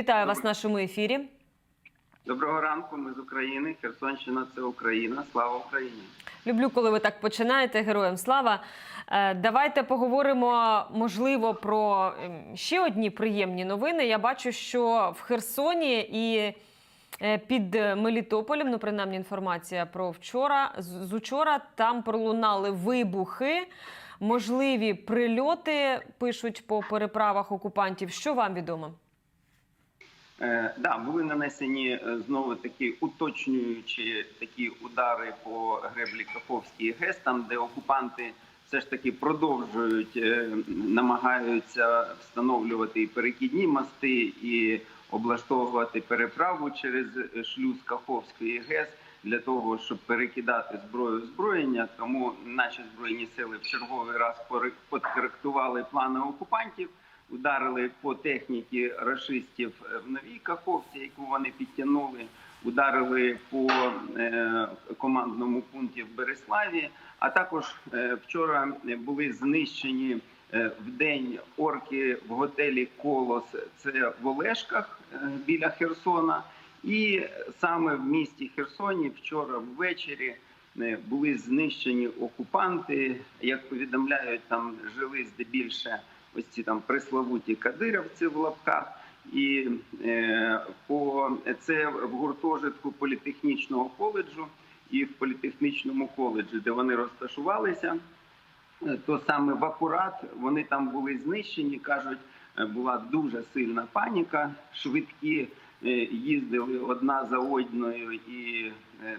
Вітаю вас в нашому ефірі. Доброго ранку. Ми з України. Херсонщина це Україна. Слава Україні. Люблю, коли ви так починаєте. Героям слава. Е, Давайте поговоримо, можливо, про ем, ще одні приємні новини. Я бачу, що в Херсоні і е, під Мелітополем, ну принаймні інформація про вчора. з з учора там пролунали вибухи, можливі прильоти. Пишуть по переправах окупантів. Що вам відомо? Е, да, були нанесені е, знову такі уточнюючі такі удари по греблі Каховській ГЕС, там де окупанти все ж таки продовжують е, намагаються встановлювати і перекідні мости і облаштовувати переправу через шлюз Каховської ГЕС для того, щоб перекидати зброю озброєння. Тому наші збройні сили в черговий раз підкоректували плани окупантів. Ударили по техніці рашистів е, в новій Каховці, яку вони підтягнули. Ударили по е, командному пункті в Береславі. А також е, вчора були знищені в день орки в готелі Колос. Це в Олешках біля Херсона. І саме в місті Херсоні вчора ввечері були знищені окупанти. Як повідомляють, там жили здебільше ось ці там пресловуті кадирівці в лапках. І е, по це в гуртожитку політехнічного коледжу і в політехнічному коледжі, де вони розташувалися, е, то саме в акурат вони там були знищені. кажуть, е, була дуже сильна паніка. Швидкі їздили одна за одною і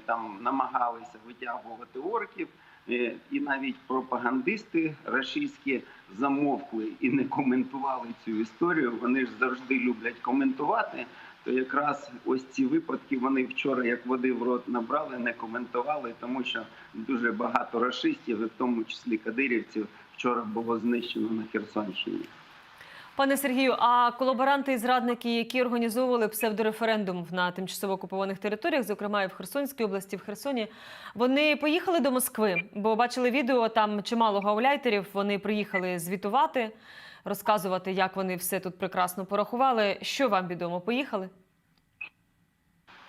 там намагалися витягувати орків. Е, І навіть пропагандисти рашистські замовкли і не коментували цю історію. Вони ж завжди люблять коментувати. То якраз ось ці випадки вони вчора, як води в рот набрали, не коментували, тому що дуже багато расистів, і в тому числі кадирівців, вчора було знищено на Херсонщині. Пане Сергію, а колаборанти і зрадники, які організовували псевдореферендум на тимчасово окупованих територіях, зокрема і в Херсонській області, в Херсоні, вони поїхали до Москви, бо бачили відео там чимало гауляйтерів. Вони приїхали звітувати, розказувати, як вони все тут прекрасно порахували. Що вам відомо? Поїхали?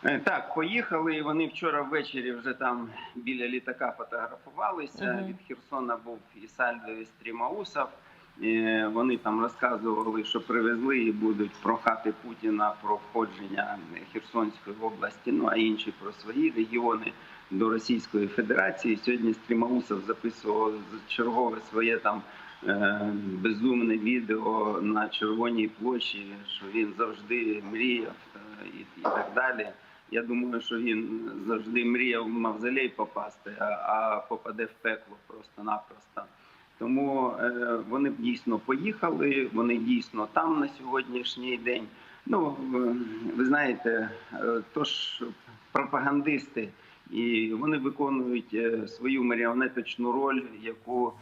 Е, Так, поїхали. і Вони вчора ввечері вже там біля літака фотографувалися. Мгм. Від Херсона був і Сальдо, і Стрімаусов. Е, Вони там розказували, що привезли і будуть прохати Путіна про входження Херсонської області, ну а інші про свої регіони до Російської Федерації. Сьогодні Стрімаусов записував чергове своє там е, безумне відео на Червоній площі, що він завжди мріяв е, і, так далі. Я думаю, що він завжди мріяв в мавзолей попасти, а попаде в пекло просто-напросто. Тому е, вони дійсно поїхали, вони дійсно там на сьогоднішній день. Ну, е, ви знаєте, е, то ж пропагандисти, і вони виконують свою маріонеточну роль, яку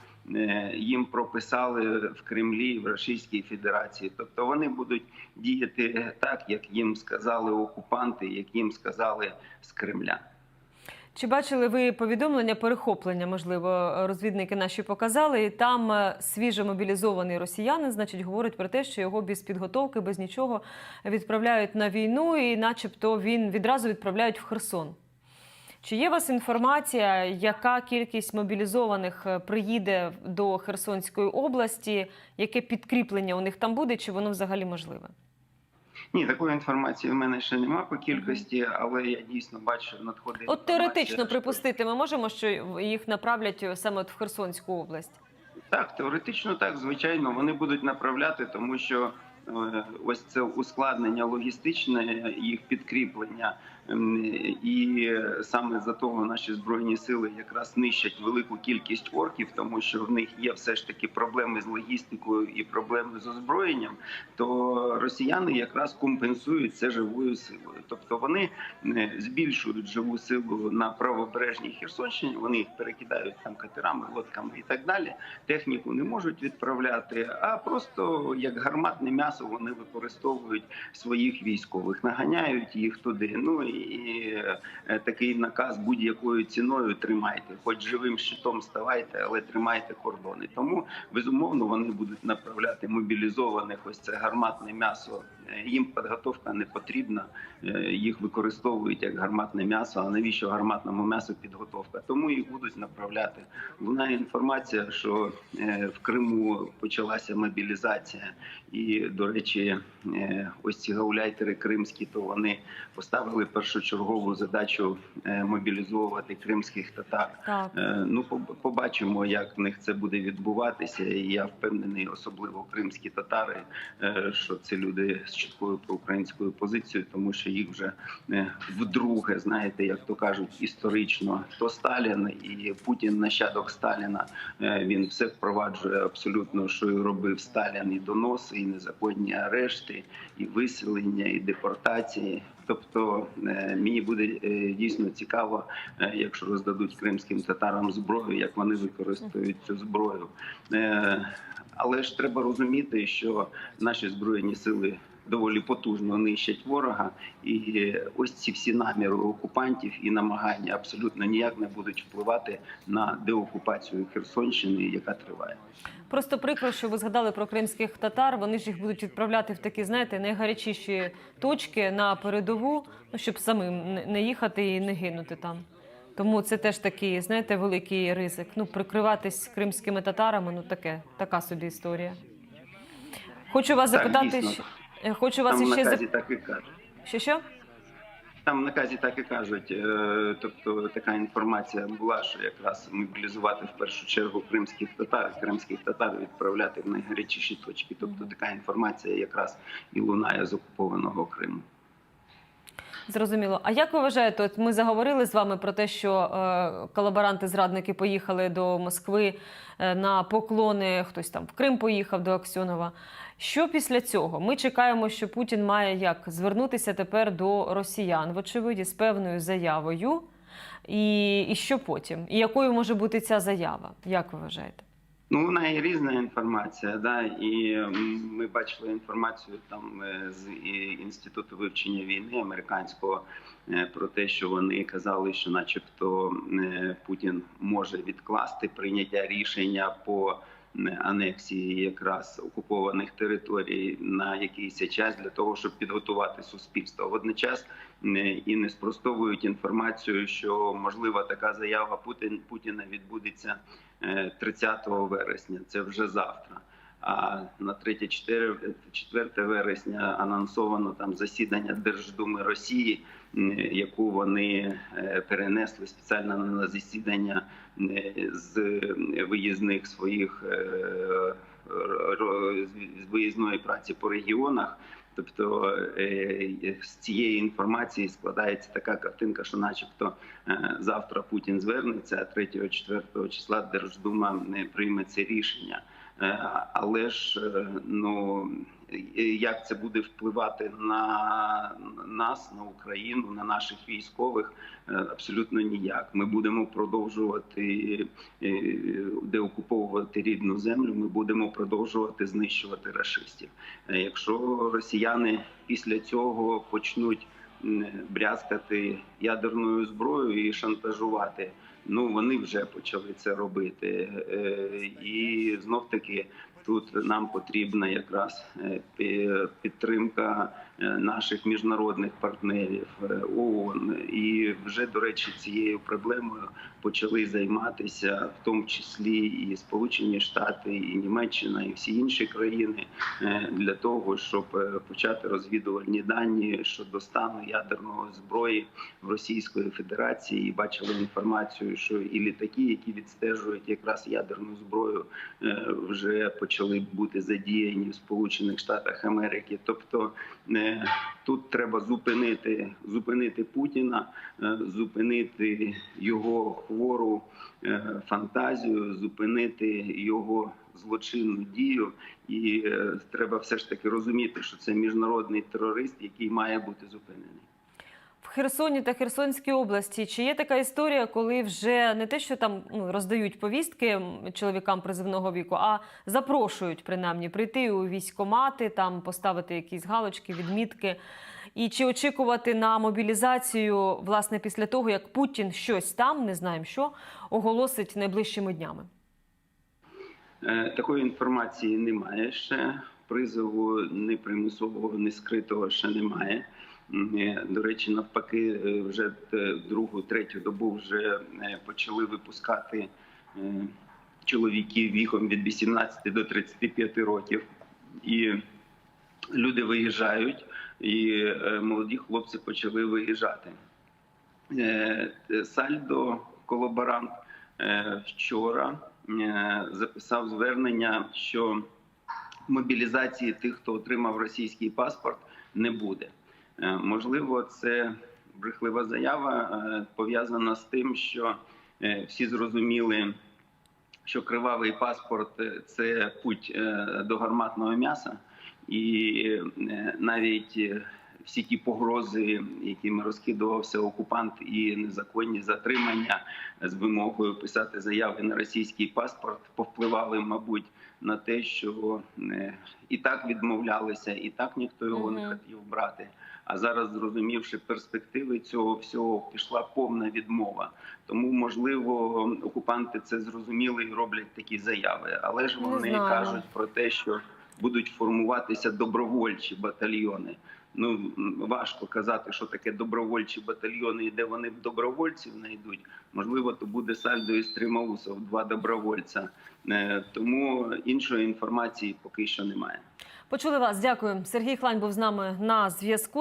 їм прописали в Кремлі в Російській Федерації. Тобто вони будуть діяти так, як їм сказали окупанти, як їм сказали з Кремля. Чи бачили ви повідомлення перехоплення? Можливо, розвідники наші показали. І там е, свіжо мобілізований росіянин, значить, говорить про те, що його без підготовки, без нічого відправляють на війну, і, начебто, він відразу відправляють в Херсон. Чи є у вас інформація, яка кількість мобілізованих е, приїде до Херсонської області? Яке підкріплення у них там буде? Чи воно взагалі можливе? Ні, такої інформації в мене ще нема по кількості, але я дійсно бачу надходить. От теоретично припустити, ми можемо, що їх направлять е, саме в Херсонську область. Так, теоретично так, звичайно, вони будуть направляти, тому що е, ось це ускладнення логістичне, їх підкріплення, і саме за того наші збройні сили якраз нищать велику кількість орків, тому що в них є все ж таки проблеми з логістикою і проблеми з озброєнням. То росіяни якраз компенсують це живою силою, тобто вони збільшують живу силу на правобережній Херсонщині. Вони їх перекидають там катерами, лодками і так далі техніку не можуть відправляти, а просто як гарматне м'ясо вони використовують своїх військових, наганяють їх туди. Ну і е, такий наказ будь-якою ціною тримайте, хоч живим щитом ставайте, але тримайте кордони. Тому безумовно вони будуть направляти мобілізованих. Ось це гарматне м'ясо. Їм підготовка не потрібна. Е, Їх використовують як гарматне м'ясо. А навіщо гарматному м'ясу підготовка? Тому їх будуть направляти. Лунає інформація, що е, в Криму почалася мобілізація, і до речі, е, ось ці гауляйтери кримські, то вони поставили першочергову задачу мобілізовувати кримських татар. Так. Ну, поб- побачимо, як в них це буде відбуватися. І я впевнений, особливо кримські татари, що це люди з чіткою проукраїнською позицією, тому що їх вже е, вдруге, знаєте, як то кажуть, історично то Сталін і Путін нащадок Сталіна. Е, Він все впроваджує абсолютно, що і робив Сталін, і доноси, і незаконні арешти, і виселення, і депортації. Тобто е, мені буде дійсно цікаво, якщо роздадуть кримським татарам зброю, як вони використають цю зброю. Але ж треба розуміти, що наші збройні сили доволі потужно нищать ворога, і ось ці всі наміри окупантів і намагання абсолютно ніяк не будуть впливати на деокупацію Херсонщини, яка триває. Просто прикро, що ви згадали про кримських татар. Вони ж їх будуть відправляти в такі, знаєте, найгарячіші точки на передову, ну щоб самим не- не їхати і не гинути там. Тому це теж такий, знаєте, великий ризик. Ну, прикриватись кримськими татарами, ну таке, така собі історія. Хочу вас Так, запитати, дійсно. Е, хочу вас Там в іще наказі зап... так і кажуть. що що? Там в наказі так і кажуть. е, Тобто така інформація була, що якраз мобілізувати в першу чергу кримських татар, кримських татар відправляти в найгарячіші точки. Тобто така інформація якраз і лунає з окупованого Криму. Зрозуміло. А як ви вважаєте, от ми заговорили з вами про те, що е, колаборанти-зрадники поїхали до Москви е, на поклони, хтось там в Крим поїхав до Аксьонова. Що після цього? Ми чекаємо, що Путін має як звернутися тепер до росіян, вочевидь, з певною заявою. І, і що потім? І якою може бути ця заява? Як ви вважаєте? Ну, вона є різна інформація, да, і ми бачили інформацію там е, з інституту вивчення війни американського е, про те, що вони казали, що, начебто, е, Путін може відкласти прийняття рішення по анексії якраз окупованих територій на якийсь час для того, щоб підготувати суспільство. Водночас е, і не спростовують інформацію, що можлива така заява Путін Путіна відбудеться. е, 30 вересня, це вже завтра. А на 3-4 вересня анонсовано там засідання Держдуми Росії, яку вони е, перенесли спеціально на засідання з виїзних своїх е, з виїзної праці по регіонах. Тобто е, з цієї інформації складається така картинка, що, начебто, завтра Путін звернеться, а 3-4 числа Держдума прийме це рішення. Е, Але ж е, ну як це буде впливати на нас, на Україну, на наших військових, е, абсолютно ніяк. Ми будемо продовжувати деокуповувати рідну землю. Ми будемо продовжувати знищувати рашистів. Е, Якщо росіяни після цього почнуть брязкати ядерною зброєю і шантажувати. Ну вони вже почали це робити, Е, і знов таки тут нам потрібна якраз е, підтримка е, наших міжнародних партнерів е, ООН. І вже до речі, цією проблемою почали займатися, в тому числі і Сполучені Штати, і Німеччина, і всі інші країни для того, щоб почати розвідувальні дані щодо стану ядерної зброї в Російської Федерації. І бачили інформацію, що і літаки, які відстежують якраз ядерну зброю, вже почали бути задіяні в Сполучених Штатах Америки. Тобто е, тут треба зупинити, зупинити Путіна, е, зупинити його хвору е, фантазію, зупинити його злочинну дію, і треба все ж таки розуміти, що це міжнародний терорист, який має бути зупинений. В Херсоні та Херсонській області чи є така історія, коли вже не те, що там ну, роздають повістки чоловікам призивного віку, а запрошують принаймні прийти у військкомати, там поставити якісь галочки, відмітки. І чи очікувати на мобілізацію власне після того, як Путін щось там, не знаємо що, оголосить найближчими днями? Е, Такої інформації немає ще. Призову ні примусового, ні скритого ще немає. До речі, навпаки, е, вже другу, третю добу вже е, почали випускати е, чоловіків віком від 18 до 35 років. І люди виїжджають, і молоді хлопці почали виїжджати. Сальдо, колаборант, вчора записав звернення, що мобілізації тих, хто отримав російський паспорт, не буде. Е, Можливо, це брехлива заява е, пов'язана з тим, що е, всі зрозуміли, що кривавий паспорт – це путь до гарматного м'яса, і навіть всі ті погрози, якими розкидувався окупант, і незаконні затримання з вимогою писати заяви на російський паспорт, повпливали, мабуть, на те, що і так відмовлялися, і так ніхто його не хотів брати. А зараз, зрозумівши перспективи цього всього, пішла повна відмова. Тому, можливо, окупанти це зрозуміли і роблять такі заяви. Але ж вони кажуть про те, що будуть формуватися добровольчі батальйони. Ну важко казати, що таке добровольчі батальйони і де вони добровольців знайдуть. Можливо, то буде сальдо і Стримаусов, два добровольця. Е, Тому іншої інформації поки що немає. Почули вас. Дякую. Сергій Хлань був з нами на зв'язку.